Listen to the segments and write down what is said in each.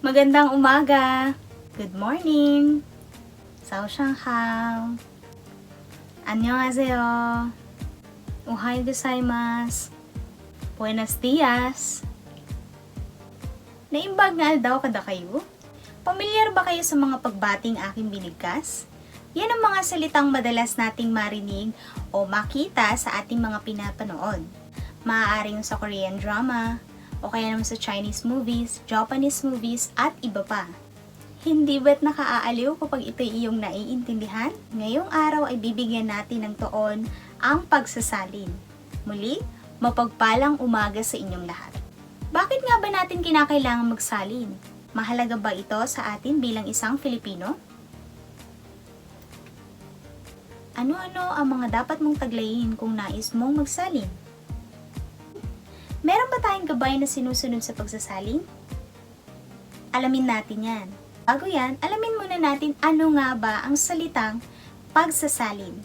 Magandang umaga. Good morning. Saoshanghao. Annyeonghaseyo. Ohayo gozaimasu. Buenos dias. Naimbag nga daw kada kayo? Pamilyar ba kayo sa mga pagbating aking binigkas? Yan ang mga salitang madalas nating marinig o makita sa ating mga pinapanood. Maaaring sa Korean drama, o kaya naman sa Chinese movies, Japanese movies, at iba pa. Hindi ba't nakaaaliw kapag ito iyong naiintindihan? Ngayong araw ay bibigyan natin ng toon ang pagsasalin. Muli, mapagpalang umaga sa inyong lahat. Bakit nga ba natin kinakailangan magsalin? Mahalaga ba ito sa atin bilang isang Filipino? Ano-ano ang mga dapat mong taglayin kung nais mong magsalin? Meron ba tayong gabay na sinusunod sa pagsasalin? Alamin natin yan. Bago yan, alamin muna natin ano nga ba ang salitang pagsasalin.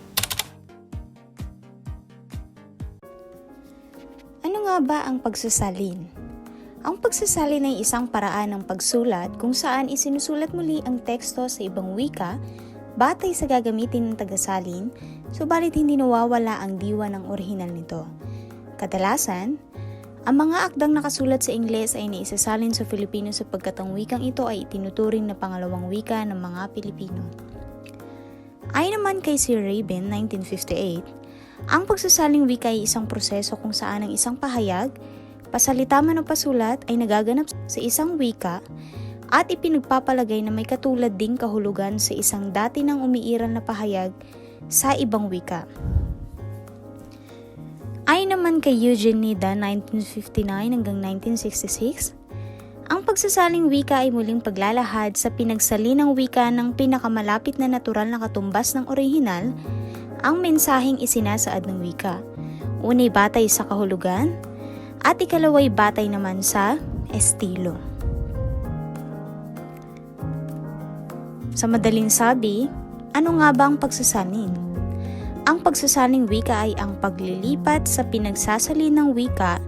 Ano nga ba ang pagsasalin? Ang pagsasalin ay isang paraan ng pagsulat kung saan isinusulat muli ang teksto sa ibang wika batay sa gagamitin ng tagasalin, subalit hindi nawawala ang diwa ng orihinal nito. Kadalasan, ang mga akdang nakasulat sa Ingles ay naisasalin sa Filipino sapagkat ang wikang ito ay itinuturing na pangalawang wika ng mga Pilipino. Ayon naman kay Sir Rabin, 1958, ang pagsasaling wika ay isang proseso kung saan ang isang pahayag, pasalita man o pasulat ay nagaganap sa isang wika at ipinagpapalagay na may katulad ding kahulugan sa isang dati nang umiiral na pahayag sa ibang wika. Ayon naman kay Eugene Nida 1959 hanggang 1966, ang pagsasaling wika ay muling paglalahad sa pinagsalinang wika ng pinakamalapit na natural na katumbas ng orihinal, ang mensaheng isinasaad ng wika. Unay batay sa kahulugan, at ikalaway batay naman sa estilo. Sa madaling sabi, ano nga ba ang pagsasalin? Ang pagsasaling wika ay ang paglilipat sa pinagsasalin ng wika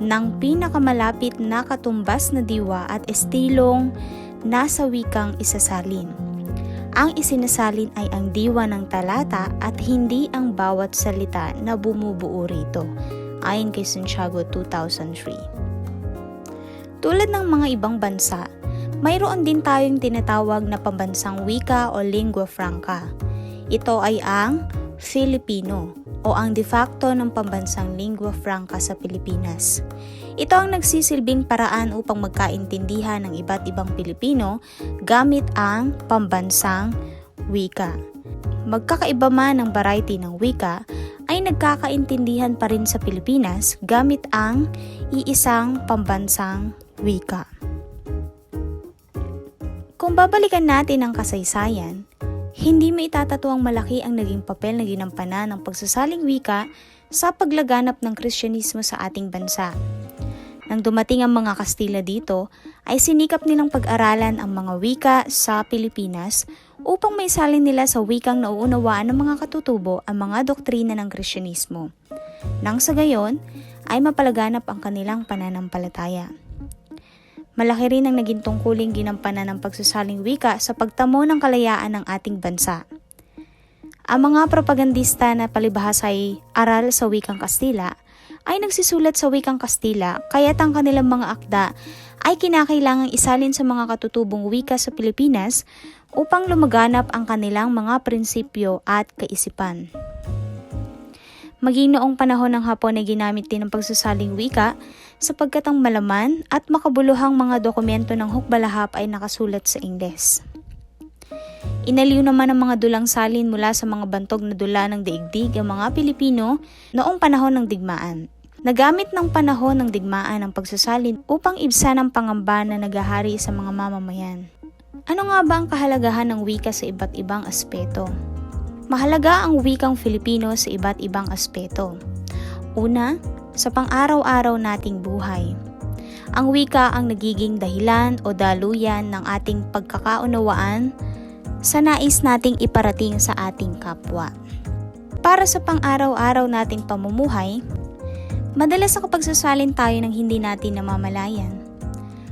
ng pinakamalapit na katumbas na diwa at estilong nasa wikang isasalin. Ang isinasalin ay ang diwa ng talata at hindi ang bawat salita na bumubuo rito, ayon kay Santiago 2003. Tulad ng mga ibang bansa, mayroon din tayong tinatawag na pambansang wika o lingua franca. Ito ay ang Filipino o ang de facto ng pambansang lingua franca sa Pilipinas. Ito ang nagsisilbing paraan upang magkaintindihan ng iba't ibang Pilipino gamit ang pambansang wika. Magkakaiba man ang variety ng wika, ay nagkakaintindihan pa rin sa Pilipinas gamit ang iisang pambansang wika. Kung babalikan natin ang kasaysayan, hindi may itatatuang malaki ang naging papel na ginampanan ng pagsasaling wika sa paglaganap ng Kristyanismo sa ating bansa. Nang dumating ang mga Kastila dito, ay sinikap nilang pag-aralan ang mga wika sa Pilipinas upang may salin nila sa wikang nauunawaan ng mga katutubo ang mga doktrina ng Kristyanismo. Nang sa gayon, ay mapalaganap ang kanilang pananampalataya. Malaki rin ang naging tungkuling ginampanan ng pagsasaling wika sa pagtamo ng kalayaan ng ating bansa. Ang mga propagandista na palibhas ay aral sa wikang Kastila ay nagsisulat sa wikang Kastila kaya't ang kanilang mga akda ay kinakailangang isalin sa mga katutubong wika sa Pilipinas upang lumaganap ang kanilang mga prinsipyo at kaisipan. Maging noong panahon ng Hapon ay ginamit din ang pagsasaling wika sapagkat ang malaman at makabuluhang mga dokumento ng hukbalahap ay nakasulat sa Ingles. Inaliw naman ang mga dulang salin mula sa mga bantog na dula ng daigdig ang mga Pilipino noong panahon ng digmaan. Nagamit ng panahon ng digmaan ang pagsasalin upang ibsan ang pangamba na nagahari sa mga mamamayan. Ano nga ba ang kahalagahan ng wika sa iba't ibang aspeto? Mahalaga ang wikang Filipino sa iba't ibang aspeto. Una, sa pang-araw-araw nating buhay. Ang wika ang nagiging dahilan o daluyan ng ating pagkakaunawaan sa nais nating iparating sa ating kapwa. Para sa pang-araw-araw nating pamumuhay, madalas sa kapagsasalin tayo ng hindi natin namamalayan.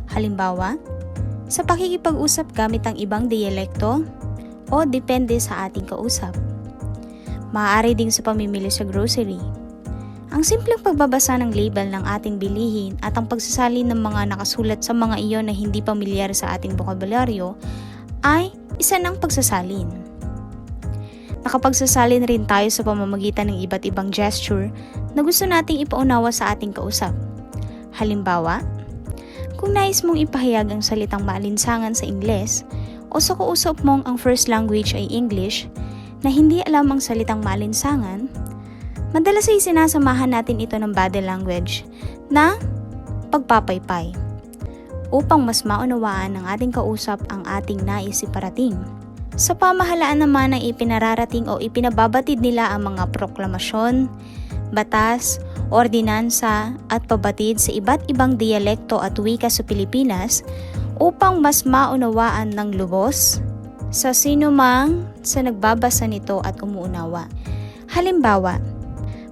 Halimbawa, sa pakikipag-usap gamit ang ibang diyalekto o depende sa ating kausap. Maaari ding sa pamimili sa grocery. Ang simpleng pagbabasa ng label ng ating bilihin at ang pagsasalin ng mga nakasulat sa mga iyon na hindi pamilyar sa ating bokabularyo ay isa ng pagsasalin. Nakapagsasalin rin tayo sa pamamagitan ng iba't ibang gesture na gusto nating ipaunawa sa ating kausap. Halimbawa, kung nais mong ipahayag ang salitang maalinsangan sa Ingles o sa kausap mong ang first language ay English na hindi alam ang salitang maalinsangan, madalas ay sinasamahan natin ito ng body language na pagpapaypay upang mas maunawaan ng ating kausap ang ating nais iparating. Sa pamahalaan naman ay ipinararating o ipinababatid nila ang mga proklamasyon, batas, ordinansa at pabatid sa iba't ibang diyalekto at wika sa Pilipinas upang mas maunawaan ng lubos sa sino mang sa nagbabasa nito at umuunawa. Halimbawa,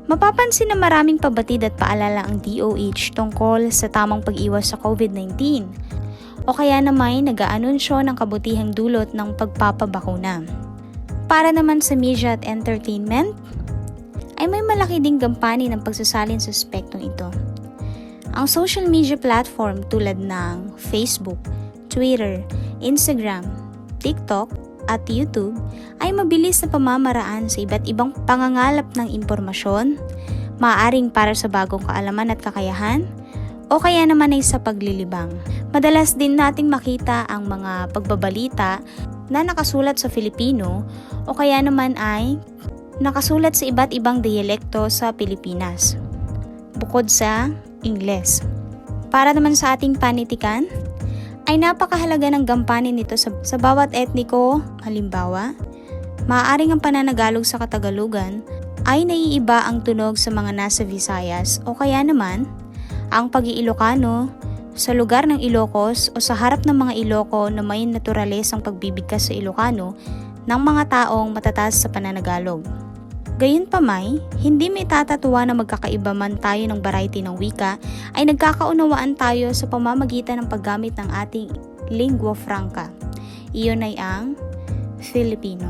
mapapansin na maraming pabatid at paalala ang DOH tungkol sa tamang pag-iwas sa COVID-19 o kaya naman nag-aanunsyo ng kabutihang dulot ng pagpapabakuna. Para naman sa media at entertainment, ay may malaki ding gampani ng pagsasalin sa spektong ito. Ang social media platform tulad ng Facebook, Twitter, Instagram, TikTok, at YouTube ay mabilis na pamamaraan sa iba't ibang pangangalap ng impormasyon, maaaring para sa bagong kaalaman at kakayahan, o kaya naman ay sa paglilibang. Madalas din nating makita ang mga pagbabalita na nakasulat sa Filipino o kaya naman ay nakasulat sa iba't ibang diyalekto sa Pilipinas, bukod sa Ingles. Para naman sa ating panitikan, ay napakahalaga ng gampanin nito sa, sa bawat etniko, halimbawa, maaaring ang pananagalog sa Katagalugan ay naiiba ang tunog sa mga nasa Visayas o kaya naman, ang pag-iilokano sa lugar ng Ilocos o sa harap ng mga Iloco na may naturalesang pagbibigkas sa Ilocano ng mga taong matataas sa pananagalog. Gayunpamay, hindi may tatatuwa na magkakaiba man tayo ng variety ng wika ay nagkakaunawaan tayo sa pamamagitan ng paggamit ng ating lingua franca. Iyon ay ang Filipino.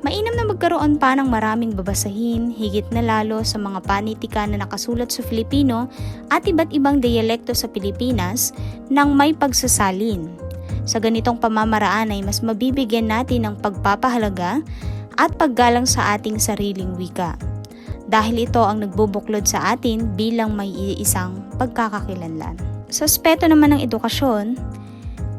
Mainam na magkaroon pa ng maraming babasahin, higit na lalo sa mga panitikan na nakasulat sa Filipino at iba't ibang diyalekto sa Pilipinas nang may pagsasalin. Sa ganitong pamamaraan ay mas mabibigyan natin ng pagpapahalaga at paggalang sa ating sariling wika. Dahil ito ang nagbubuklod sa atin bilang may iisang pagkakakilanlan. Sa aspeto naman ng edukasyon,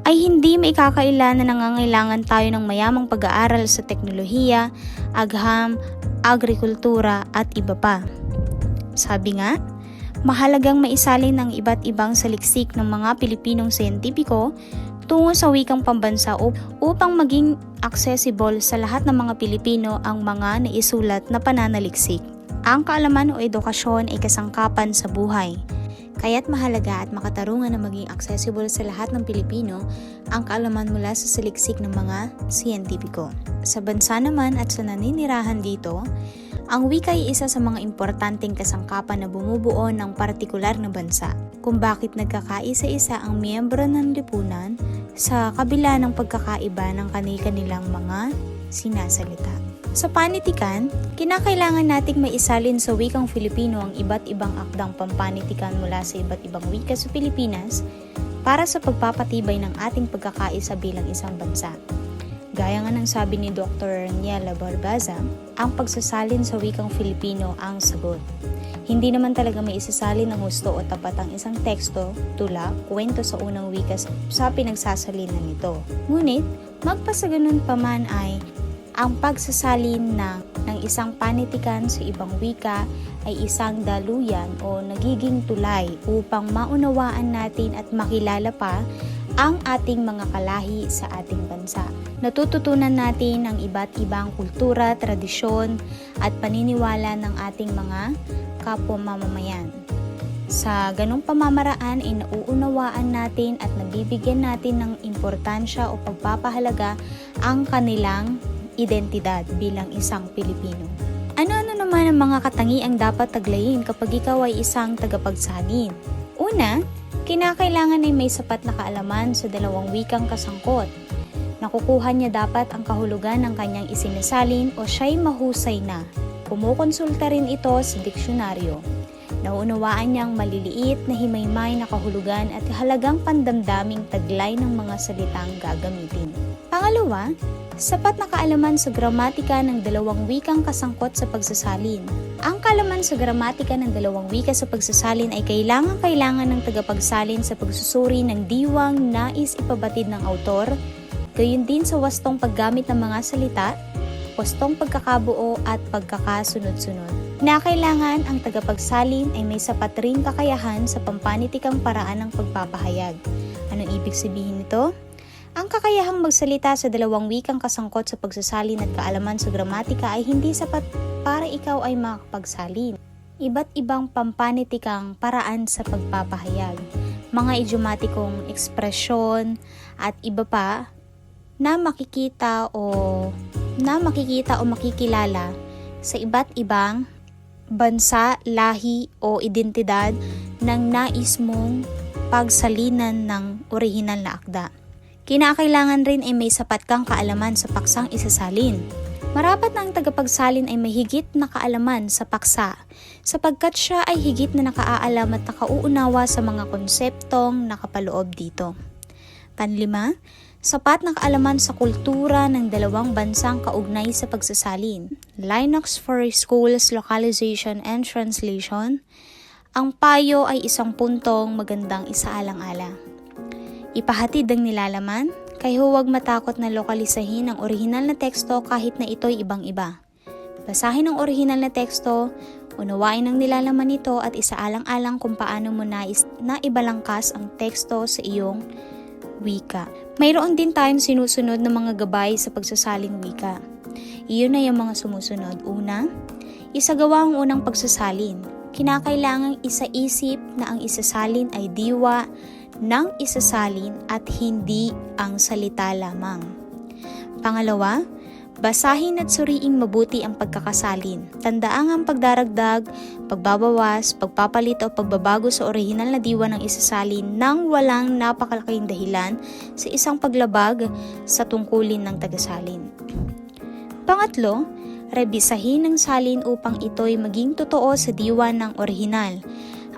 ay hindi may kakailan na nangangailangan tayo ng mayamang pag-aaral sa teknolohiya, agham, agrikultura at iba pa. Sabi nga, mahalagang maisalin ang iba't ibang saliksik ng mga Pilipinong siyentipiko tungo sa wikang pambansa upang maging accessible sa lahat ng mga Pilipino ang mga naisulat na pananaliksik. Ang kaalaman o edukasyon ay kasangkapan sa buhay. Kaya't mahalaga at makatarungan na maging accessible sa lahat ng Pilipino ang kaalaman mula sa saliksik ng mga siyentipiko. Sa bansa naman at sa naninirahan dito, ang wika ay isa sa mga importanteng kasangkapan na bumubuo ng partikular na bansa kung bakit nagkakaisa-isa ang miyembro ng lipunan sa kabila ng pagkakaiba ng kanilang mga sinasalita. Sa panitikan, kinakailangan nating maisalin sa wikang Filipino ang iba't ibang akdang pampanitikan mula sa iba't ibang wika sa Pilipinas para sa pagpapatibay ng ating pagkakaisa bilang isang bansa. Gaya nga ng sabi ni Dr. Niela Barbaza, ang pagsasalin sa wikang Filipino ang sagot. Hindi naman talaga may isasalin ng gusto o tapat ang isang teksto, tula, kwento sa unang wika sa pinagsasalinan nito. Ngunit, magpasaganon pa man ay ang pagsasalin na ng isang panitikan sa ibang wika ay isang daluyan o nagiging tulay upang maunawaan natin at makilala pa ang ating mga kalahi sa ating bansa. Natututunan natin ang iba't ibang kultura, tradisyon at paniniwala ng ating mga kapwa mamamayan. Sa ganong pamamaraan ay nauunawaan natin at nabibigyan natin ng importansya o pagpapahalaga ang kanilang identidad bilang isang Pilipino. Ano-ano naman ang mga katangiang dapat taglayin kapag ikaw ay isang tagapagsalin? Una, Kinakailangan ay may sapat na kaalaman sa dalawang wikang kasangkot. Nakukuha niya dapat ang kahulugan ng kanyang isinasalin o siya'y mahusay na. Kumukonsulta rin ito sa diksyonaryo. Nauunawaan niyang maliliit na himaymay na kahulugan at halagang pandamdaming taglay ng mga salitang gagamitin. Pangalawa, sapat na kaalaman sa gramatika ng dalawang wikang kasangkot sa pagsasalin. Ang kaalaman sa gramatika ng dalawang wika sa pagsasalin ay kailangan-kailangan ng tagapagsalin sa pagsusuri ng diwang nais ipabatid ng autor, gayon din sa wastong paggamit ng mga salita, wastong pagkakabuo at pagkakasunod-sunod. Na kailangan ang tagapagsalin ay may sapat ring kakayahan sa pampanitikang paraan ng pagpapahayag. Anong ibig sabihin nito? Ang kakayahang magsalita sa dalawang wikang kasangkot sa pagsasalin at kaalaman sa gramatika ay hindi sapat para ikaw ay makapagsalin. Iba't ibang pampanitikang paraan sa pagpapahayag, mga idiomatikong ekspresyon at iba pa na makikita o na makikita o makikilala sa iba't ibang bansa, lahi o identidad ng nais mong pagsalinan ng orihinal na akda. Kinakailangan rin ay may sapat kang kaalaman sa paksang isasalin. Marapat na ang tagapagsalin ay may higit na kaalaman sa paksa, sapagkat siya ay higit na nakaaalam at nakauunawa sa mga konseptong nakapaloob dito. Panlima, sapat na kaalaman sa kultura ng dalawang bansang kaugnay sa pagsasalin. Linux for Schools Localization and Translation. Ang payo ay isang puntong magandang isaalang-ala. Ipahatid ang nilalaman, kaya huwag matakot na lokalisahin ang orihinal na teksto kahit na ito'y ibang-iba. Basahin ang orihinal na teksto, unawain ang nilalaman nito at isaalang-alang kung paano mo nais na ibalangkas ang teksto sa iyong wika. Mayroon din tayong sinusunod na mga gabay sa pagsasaling wika. Iyon na yung mga sumusunod. Una, isagawa ang unang pagsasalin. Kinakailangang isaisip na ang isasalin ay diwa ng isasalin at hindi ang salita lamang. Pangalawa, basahin at suriing mabuti ang pagkakasalin. Tandaan ang pagdaragdag, pagbabawas, pagpapalit o pagbabago sa orihinal na diwa ng isasalin nang walang napakalaking dahilan sa isang paglabag sa tungkulin ng tagasalin. Pangatlo, rebisahin ang salin upang ito'y maging totoo sa diwa ng orihinal.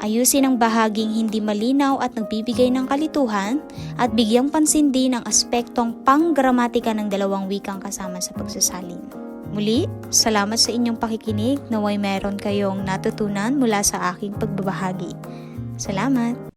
Ayusin ang bahaging hindi malinaw at nagbibigay ng kalituhan at bigyang pansin din ang aspektong panggramatika ng dalawang wikang kasama sa pagsasalin. Muli, salamat sa inyong pakikinig naway meron kayong natutunan mula sa aking pagbabahagi. Salamat!